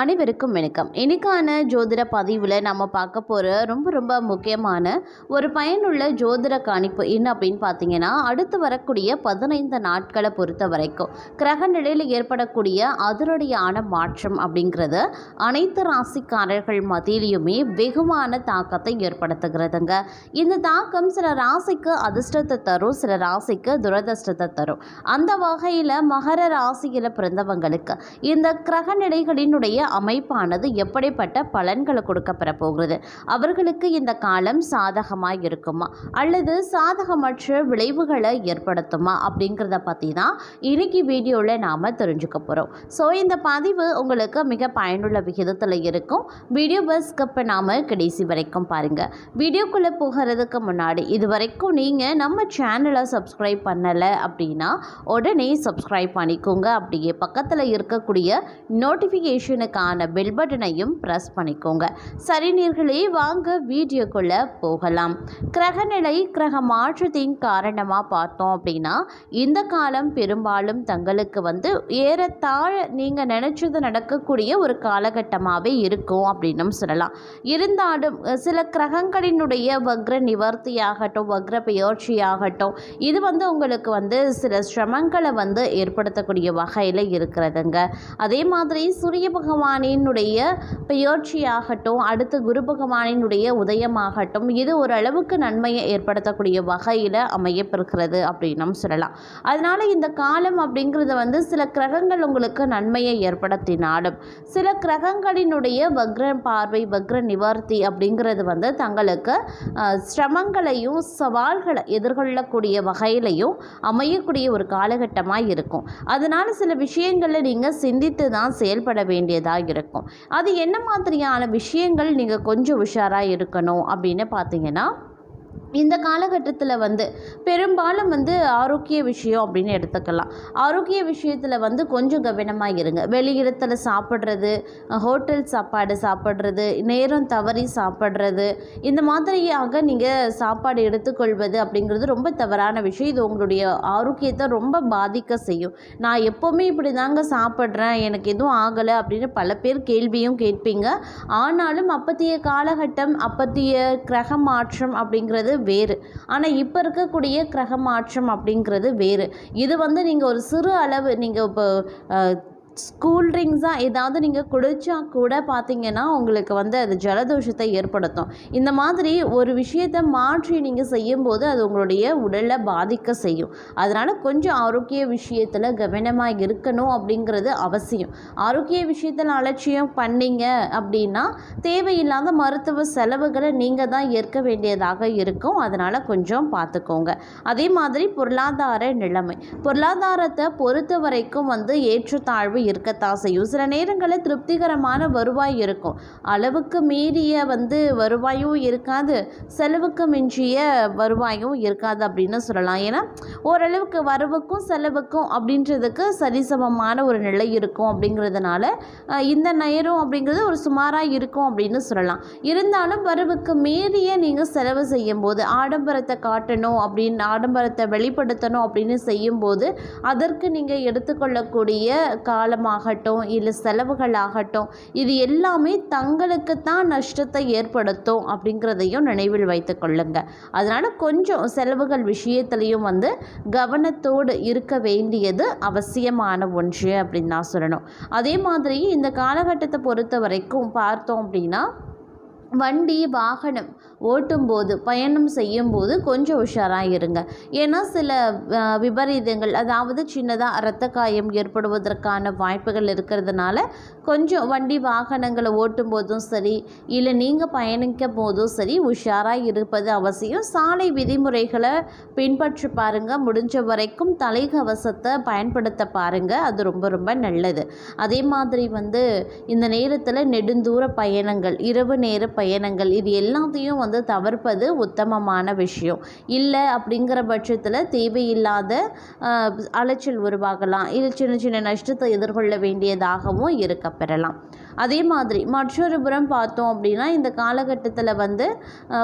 அனைவருக்கும் வணக்கம். இன்னைக்கான ஜோதிட பதிவில் நம்ம பார்க்க போகிற ரொம்ப ரொம்ப முக்கியமான ஒரு பயனுள்ள ஜோதிட காணிப்பு என்ன அப்படின்னு பார்த்தீங்கன்னா அடுத்து வரக்கூடிய பதினைந்து நாட்களை பொறுத்த வரைக்கும் கிரக நிலையில் ஏற்படக்கூடிய அதிரடியான மாற்றம் அப்படிங்கிறது அனைத்து ராசிக்காரர்கள் மத்தியிலையுமே வெகுவான தாக்கத்தை ஏற்படுத்துகிறதுங்க. இந்த தாக்கம் சில ராசிக்கு அதிர்ஷ்டத்தை தரும் சில ராசிக்கு துரதிர்ஷ்டத்தை தரும். அந்த வகையில் மகர ராசியில் பிறந்தவங்களுக்கு இந்த கிரக நிலைகளினுடைய அமைப்பானது எப்படிப்பட்ட பலன்களை கொடுக்கப்பெற போகிறது அவர்களுக்கு இந்த காலம் சாதகமாக இருக்குமா அல்லது சாதகமற்ற விளைவுகளை ஏற்படுத்துமா? அப்படிங்கிறத பற்றி தான் இன்னைக்கு வீடியோவில் நாம் தெரிஞ்சுக்க போகிறோம் ஸோ இந்த பதிவு உங்களுக்கு மிக பயனுள்ள விகிதத்தில் இருக்கும். வீடியோ பஸ் கப்பை நாம் கடைசி வரைக்கும் பாருங்கள் வீடியோக்குள்ளே போகிறதுக்கு முன்னாடி இது வரைக்கும் நீங்கள் நம்ம சேனலை சப்ஸ்கிரைப் பண்ணலை அப்படின்னா உடனே சப்ஸ்கிரைப் பண்ணிக்கோங்க. அப்படியே பக்கத்தில் இருக்கக்கூடிய அதற்கான பெல் பட்டனையும் ப்ரெஸ் பண்ணிக்கோங்க. சரி நீர்களே வாங்க வீடியோக்குள்ளே போகலாம். கிரகநிலை கிரக மாற்றத்தின் காரணமாக பார்த்தோம் அப்படின்னா இந்த காலம் பெரும்பாலும் தங்களுக்கு வந்து ஏறத்தாழ நீங்கள் நினச்சது நடக்கக்கூடிய ஒரு காலகட்டமாகவே இருக்கும் அப்படின்னும் சொல்லலாம். இருந்தாலும் சில கிரகங்களினுடைய வக்ர நிவர்த்தியாகட்டும் வக்ர பெயர்ச்சியாகட்டும் இது வந்து உங்களுக்கு வந்து சில சிரமங்களை வந்து ஏற்படுத்தக்கூடிய வகையில் இருக்கிறதுங்க. அதே மாதிரி சூரிய பகவானினுடைய பெயர்ச்சியாகட்டும் அடுத்து குரு பகவானினுடைய உதயமாகட்டும் இது ஓரளவுக்கு நன்மையை ஏற்படுத்தக்கூடிய வகையில் அமையப்பெறுகிறது அப்படின்னும் சொல்லலாம். அதனால் இந்த காலம் அப்படிங்கிறது வந்து சில கிரகங்கள் உங்களுக்கு நன்மையை ஏற்படுத்தினாலும் சில கிரகங்களினுடைய வக்ர பார்வை வக்ர நிவர்த்தி அப்படிங்கிறது வந்து தங்களுக்கு சிரமங்களையும் சவால்களை எதிர்கொள்ளக்கூடிய வகையிலையும் அமையக்கூடிய ஒரு காலகட்டமாக இருக்கும். அதனால் சில விஷயங்களில் நீங்கள் சிந்தித்து தான் செயல்பட வேண்டியதாக இருக்கும். அது என்ன மாதிரியான விஷயங்கள் நீங்கள் கொஞ்சம் உஷாராக இருக்கணும் அப்படின்னு பார்த்தீங்கன்னா இந்த காலகட்டத்தில் வந்து பெரும்பாலும் வந்து ஆரோக்கிய விஷயம் அப்படின்னு எடுத்துக்கலாம். ஆரோக்கிய விஷயத்தில் வந்து கொஞ்சம் கவனமாக இருங்க. வெளியிடத்தில் சாப்பிட்றது ஹோட்டல் சாப்பாடு சாப்பிட்றது நேரம் தவறி சாப்பிட்றது இந்த மாதிரியாக நீங்கள் சாப்பாடு எடுத்துக்கொள்வது அப்படிங்கிறது ரொம்ப தவறான விஷயம். இது உங்களுடைய ஆரோக்கியத்தை ரொம்ப பாதிக்க செய்யும். நான் எப்போவுமே இப்படி தாங்க சாப்பிட்றேன். எனக்கு எதுவும் ஆகலை அப்படின்னு பல பேர் கேள்வியும் கேட்பீங்க. ஆனாலும் அப்பத்திய காலகட்டம் அப்பத்திய கிரக மாற்றம் அப்படிங்கிறது வேறு. ஆனால் இப்போ இருக்கக்கூடிய கிரக மாற்றம் அப்படிங்கிறது வேறு. இது வந்து நீங்கள் ஒரு சிறு அளவு நீங்கள் இப்போ கூல் ட்ரிங்க்ஸாக ஏதாவது நீங்கள் குடித்தா கூட பார்த்தீங்கன்னா உங்களுக்கு வந்து அது ஜலதோஷத்தை ஏற்படுத்தும். இந்த மாதிரி ஒரு விஷயத்தை மாற்றி நீங்கள் செய்யும்போது அது உங்களுடைய உடலை பாதிக்க செய்யும். அதனால் கொஞ்சம் ஆரோக்கிய விஷயத்தில் கவனமாக இருக்கணும் அப்படிங்கிறது அவசியம். ஆரோக்கிய விஷயத்தில் அலட்சியம் பண்ணீங்க அப்படின்னா தேவையில்லாத மருத்துவ செலவுகளை நீங்கள் தான் ஏற்க வேண்டியதாக இருக்கும். அதனால் கொஞ்சம் பார்த்துக்கோங்க அதே மாதிரி பொருளாதார நிலைமை. பொருளாதாரத்தை பொறுத்த வரைக்கும் வந்து ஏற்றத்தாழ்வு இருக்கத்தான் செய்யும் சில நேரங்களில் திருப்திகரமான வருவாய் இருக்கும். அளவுக்கு மீறிய வந்து வருவாயும் இருக்காது செலவுக்கு மிஞ்சிய வருவாயும் இருக்காது அப்படின்னு சொல்லலாம். ஏன்னா ஓரளவுக்கு வரவுக்கும் செலவுக்கும் அப்படின்றதுக்கு சரிசமமான ஒரு நிலை இருக்கும் அப்படிங்கிறதுனால இந்த நேரம் அப்படிங்கிறது ஒரு சுமாராக இருக்கும் அப்படின்னு சொல்லலாம். இருந்தாலும் வரவுக்கு மீறிய நீங்கள் செலவு செய்யும்போது ஆடம்பரத்தை காட்டணும் அப்படின்னு ஆடம்பரத்தை வெளிப்படுத்தணும் அப்படின்னு செய்யும்போது அதற்கு நீங்கள் எடுத்துக்கொள்ளக்கூடிய கால காலமாகட்டும் இல்லை செலவுகளாகட்டும் இது எல்லாமே தங்களுக்கு தான் நஷ்டத்தை ஏற்படுத்தும் அப்படிங்கிறதையும் நினைவில் வைத்து கொள்ளுங்க. அதனால் கொஞ்சம் செலவுகள் விஷயத்துலையும் வந்து கவனத்தோடு இருக்க வேண்டியது அவசியமான ஒன்று அப்படின்னு நான் சொல்லணும். அதே மாதிரி இந்த காலகட்டத்தை பொறுத்த வரைக்கும் பார்த்தோம் அப்படின்னா வண்டி வாகனம் ஓட்டும்போது பயணம் செய்யும்போது கொஞ்சம் உஷாராக இருங்க ஏன்னா சில விபரீதங்கள் அதாவது சின்னதாக இரத்த காயம் ஏற்படுவதற்கான வாய்ப்புகள் இருக்கிறதுனால கொஞ்சம் வண்டி வாகனங்களை ஓட்டும் போதும் சரி இல்லை நீங்கள் பயணிக்க போதும் சரி உஷாராக இருப்பது அவசியம். சாலை விதிமுறைகளை பின்பற்றி பாருங்கள் முடிஞ்ச வரைக்கும் தலைக்கவசத்தை பயன்படுத்த பாருங்கள் அது ரொம்ப ரொம்ப நல்லது. அதே மாதிரி வந்து இந்த நேரத்தில் நெடுந்தூர பயணங்கள் இரவு நேர பயணங்கள் இது எல்லாத்தையும் வந்து தவிர்ப்பது உத்தமமான விஷயம். இல்லை அப்படிங்கிற பட்சத்தில் தேவையில்லாத ஆஹ், அலைச்சல் உருவாகலாம். இது சின்ன சின்ன நஷ்டத்தை எதிர்கொள்ள வேண்டியதாகவும் இருக்க பெறலாம் அதே மாதிரி மற்றொரு புறம் பார்த்தோம் அப்படின்னா இந்த காலகட்டத்தில் வந்து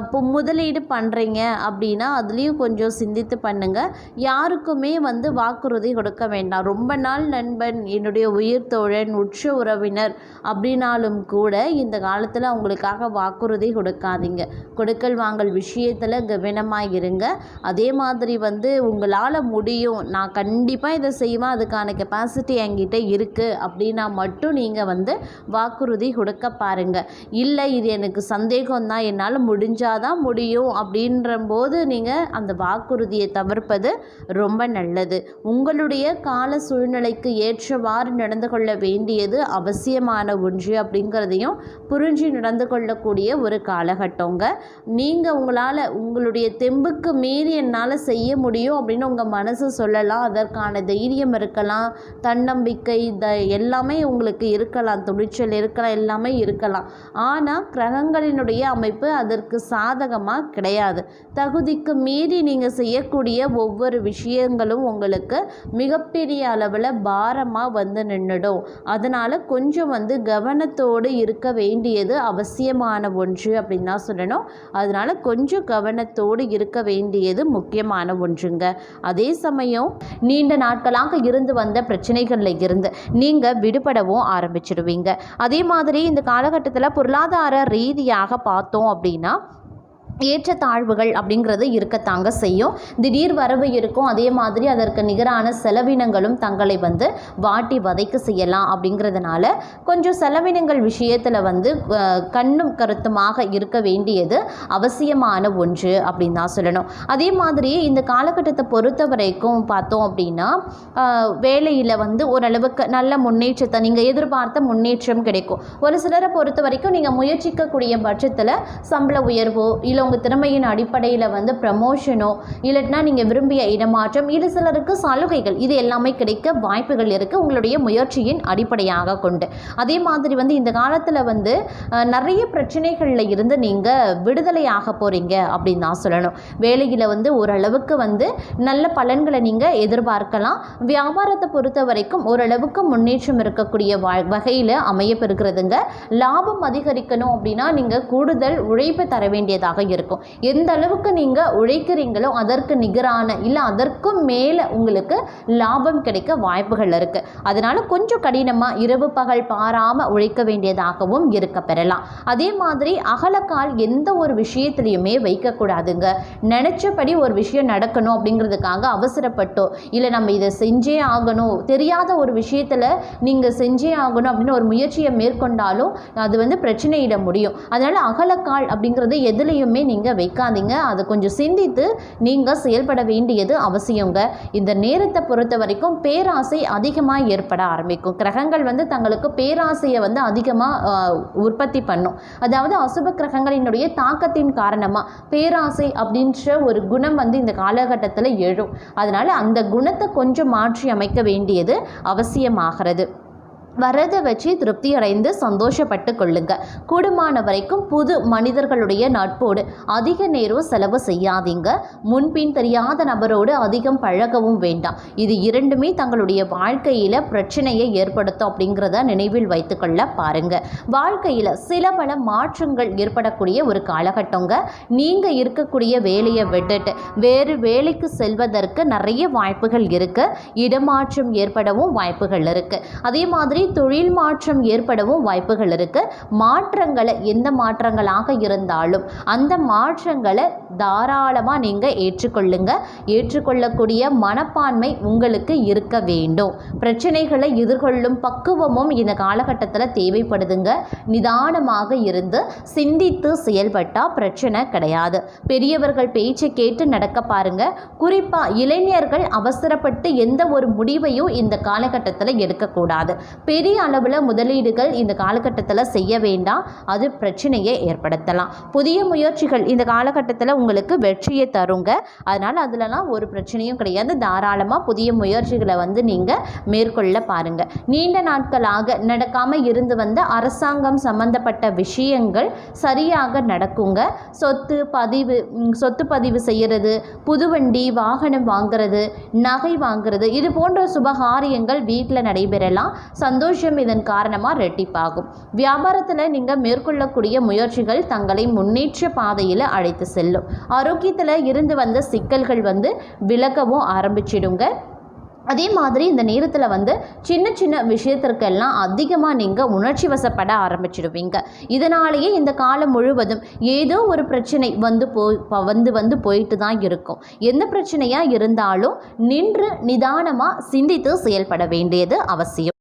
இப்போ முதலீடு பண்ணுறீங்க அப்படின்னா அதுலேயும் கொஞ்சம் சிந்தித்து பண்ணுங்கள் யாருக்குமே வந்து வாக்குறுதி கொடுக்க வேண்டாம். ரொம்ப நாள் நண்பன் என்னுடைய உயிர் தோழன் உற்ற உறவினர் அப்படின்னாலும் கூட இந்த காலத்தில் அவங்களுக்காக வாக்குறுதி கொடுக்காதீங்க. கொடுக்கல் வாங்கல் விஷயத்தில் கவனமாக இருங்க. அதே மாதிரி வந்து உங்களால் முடியும். நான் கண்டிப்பாக இதை செய்வேன். அதுக்கான கெப்பாசிட்டி என்கிட்ட இருக்குது அப்படின்னா மட்டும் நீங்கள் வந்து வாக்குறுதி கொடுக்க பாருங்கள் இல்லை இது எனக்கு சந்தேகம் தான் என்னால் முடிஞ்சாதான் முடியும் அப்படின்ற போது நீங்கள் அந்த வாக்குறுதியை தவிர்ப்பது ரொம்ப நல்லது. உங்களுடைய கால சூழ்நிலைக்கு ஏற்றவாறு நடந்து கொள்ள வேண்டியது அவசியமான ஒன்று அப்படிங்கிறதையும் புரிஞ்சு நடந்து கொள்ளக்கூடிய ஒரு காலகட்டங்க. நீங்கள் உங்களால் உங்களுடைய தெம்புக்கு மீறி என்னால் செய்ய முடியும் அப்படின்னு உங்கள் மனசு சொல்லலாம். அதற்கான தைரியம் இருக்கலாம் தன்னம்பிக்கை த எல்லாமே உங்களுக்கு இருக்கலாம் துணிச்சல் இருக்கலாம் எல்லாமே இருக்கலாம். ஆனால் கிரகங்களினுடைய அமைப்பு அதற்கு சாதகமாக கிடையாது. தகுதிக்கு மீறி நீங்கள் செய்யக்கூடிய ஒவ்வொரு விஷயங்களும் உங்களுக்கு மிகப்பெரிய அளவில் பாரமாக வந்து நின்றுடும் அதனால் கொஞ்சம் வந்து கவனத்தோடு இருக்க வேண்டியது அவசியமான ஒன்று அப்படின்னு தான் சொல்லணும். அதனால் கொஞ்சம் கவனத்தோடு இருக்க வேண்டியது முக்கியமான ஒன்றுங்க. அதே சமயம் நீண்ட நாட்களாக இருந்து வந்த பிரச்சனைகளில் இருந்து நீங்கள் விடுபடவும் ஆரம்பிச்சிடுவீங்க அதே மாதிரி இந்த காலகட்டத்தில் பொருளாதார ரீதியாக பார்த்தோம் அப்படின்னா ஏற்றத்தாழ்வுகள் அப்படிங்கிறது இருக்கத்தாங்க செய்யும். திடீர் வரவு இருக்கும். அதே மாதிரி அதற்கு நிகரான செலவினங்களும் தங்களை வந்து வாட்டி வதைக்க செய்யலாம் அப்படிங்கிறதுனால கொஞ்சம் செலவினங்கள் விஷயத்தில் வந்து கண்ணும் கருத்துமாக இருக்க வேண்டியது அவசியமான ஒன்று அப்படின்னு தான் சொல்லணும். அதே மாதிரி இந்த காலகட்டத்தை பொறுத்த வரைக்கும் பார்த்தோம் அப்படின்னா வேலையில் வந்து ஓரளவுக்கு நல்ல முன்னேற்றத்தை நீங்கள் எதிர்பார்த்த முன்னேற்றம் கிடைக்கும். ஒரு சிலரை பொறுத்த வரைக்கும் நீங்கள் முயற்சிக்கக்கூடிய பட்சத்தில் சம்பள உயர்வோ இல்லை உங்கள் திறமையின் அடிப்படையில் வந்து ப்ரமோஷனோ இல்லைன்னா நீங்கள் விரும்பிய இடமாற்றம் இது சிலருக்கு சலுகைகள் இது எல்லாமே கிடைக்க வாய்ப்புகள் இருக்குது உங்களுடைய முயற்சியின் அடிப்படையாக கொண்டு. அதே மாதிரி வந்து இந்த காலத்தில் வந்து நிறைய பிரச்சனைகளில் இருந்து நீங்கள் விடுதலை ஆக போகிறீங்க அப்படின்னு தான் சொல்லணும். வேலையில் வந்து ஓரளவுக்கு வந்து நல்ல பலன்களை நீங்கள் எதிர்பார்க்கலாம். வியாபாரத்தை பொறுத்த வரைக்கும் ஓரளவுக்கு முன்னேற்றம் இருக்கக்கூடிய வகையில் அமையப்பெறுகிறதுங்க லாபம் அதிகரிக்கணும் அப்படின்னா நீங்கள் கூடுதல் உழைப்பு தர வேண்டியதாக இருக்கும் எந்த அளவுக்கு நீங்கள் உழைக்கிறீங்களோ அதற்கு நிகரான இல்லை அதற்கும் மேலே உங்களுக்கு லாபம் கிடைக்க வாய்ப்புகள் இருக்குது அதனால் கொஞ்சம் கடினமாக இரவு பகல் பாராமல் உழைக்க வேண்டியதாகவும் இருக்க பெறலாம். அதே மாதிரி அகலக்கால் எந்த ஒரு விஷயத்துலையுமே வைக்கக்கூடாதுங்க நினச்சபடி ஒரு விஷயம் நடக்கணும் அப்படிங்கிறதுக்காக அவசரப்பட்டோ இல்லை நம்ம இதை செஞ்சே ஆகணும் தெரியாத ஒரு விஷயத்தில் நீங்கள் செஞ்சே ஆகணும் அப்படின்னு ஒரு முயற்சியை மேற்கொண்டாலும் அது வந்து பிரச்சனையிட முடியும். அதனால் அகலக்கால் அப்படிங்கிறது எதுலேயுமே நீங்கள் வைக்காதீங்க. அதை கொஞ்சம் சிந்தித்து நீங்கள் செயல்பட வேண்டியது அவசியங்க. இந்த நேரத்தை பொறுத்த வரைக்கும் பேராசை அதிகமாக ஏற்பட ஆரம்பிக்கும். கிரகங்கள் வந்து தங்களுக்கு பேராசையை வந்து அதிகமாக உற்பத்தி பண்ணும். அதாவது அசுப கிரகங்களினுடைய தாக்கத்தின் காரணமாக பேராசை அப்படின்ற ஒரு குணம் வந்து இந்த காலகட்டத்தில் எழும். அதனால் அந்த குணத்தை கொஞ்சம் மாற்றி அமைக்க வேண்டியது அவசியமாகிறது. வரதை வச்சு திருப்தி அடைந்து சந்தோஷப்பட்டு கொள்ளுங்க. கூடுமான வரைக்கும் புது மனிதர்களுடைய நட்போடு அதிக நேரம் செலவு செய்யாதீங்க. முன்பின் தெரியாத நபரோடு அதிகம் பழகவும் வேண்டாம். இது இரண்டுமே தங்களுடைய வாழ்க்கையில் பிரச்சனையை ஏற்படுத்தும் அப்படிங்கிறத நினைவில் வைத்துக்கொள்ள பாருங்க. வாழ்க்கையில் சில பல மாற்றங்கள் ஏற்படக்கூடிய ஒரு காலகட்டங்க. நீங்கள் இருக்கக்கூடிய வேலையை விட்டுட்டு வேறு வேலைக்கு செல்வதற்கு நிறைய வாய்ப்புகள் இருக்கு. இடமாற்றம் ஏற்படவும் வாய்ப்புகள் இருக்கு. அதே மாதிரி தொழில் மாற்றம் ஏற்படவும் வாய்ப்புகள் இருக்குது மாற்றங்களை எந்த மாற்றங்களாக இருந்தாலும் அந்த மாற்றங்களை தாராளமாக நீங்கள் ஏற்றுக்கொள்ளுங்க. ஏற்றுக்கொள்ளக்கூடிய மனப்பான்மை உங்களுக்கு இருக்க வேண்டும். பிரச்சனைகளை எதிர்கொள்ளும் பக்குவமும் இந்த காலகட்டத்தில் தேவைப்படுதுங்க. நிதானமாக இருந்து சிந்தித்து செயல்பட்டால் பிரச்சனை கிடையாது. பெரியவர்கள் பேச்சை கேட்டு நடக்க பாருங்க. குறிப்பாக இளைஞர்கள் அவசரப்பட்டு எந்த ஒரு முடிவையும் இந்த காலகட்டத்தில் எடுக்கக்கூடாது. பெரிய அளவில் முதலீடுகள் இந்த காலகட்டத்தில் செய்ய வேண்டாம். அது பிரச்சனையை ஏற்படுத்தலாம். புதிய முயற்சிகள் இந்த காலகட்டத்தில் உங்களுக்கு வெற்றியை தருங்க. அதனால் அதுலலாம் ஒரு பிரச்சனையும் கிடையாது. தாராளமாக புதிய முயற்சிகளை வந்து நீங்கள் மேற்கொள்ள பாருங்கள் நீண்ட நாட்களாக நடக்காமல் இருந்து வந்த அரசாங்கம் சம்பந்தப்பட்ட விஷயங்கள் சரியாக நடக்குங்க. சொத்து பதிவு சொத்து பதிவு செய்கிறது புதுவண்டி வாகனம் வாங்குறது நகை வாங்குறது இது போன்ற சுபகாரியங்கள் வீட்டில் நடைபெறலாம். சந்த சந்தோஷம் இதன் காரணமாக ரெட்டிப்பாகும். வியாபாரத்தில் நீங்கள் மேற்கொள்ளக்கூடிய முயற்சிகள் தங்களை முன்னேற்ற பாதையில் அழைத்து செல்லும். ஆரோக்கியத்தில் இருந்து வந்த சிக்கல்கள் வந்து விலகவும் ஆரம்பிச்சிடுங்க. அதே மாதிரி இந்த நேரத்தில் வந்து சின்ன சின்ன விஷயத்திற்கெல்லாம் அதிகமாக நீங்கள் உணர்ச்சி வசப்பட ஆரம்பிச்சிடுவீங்க. இதனாலேயே இந்த காலம் முழுவதும் ஏதோ ஒரு பிரச்சனை வந்து போய் வந்து வந்து போயிட்டு தான் இருக்கும். எந்த பிரச்சனையாக இருந்தாலும் நின்று நிதானமாக சிந்தித்து செயல்பட வேண்டியது அவசியம்.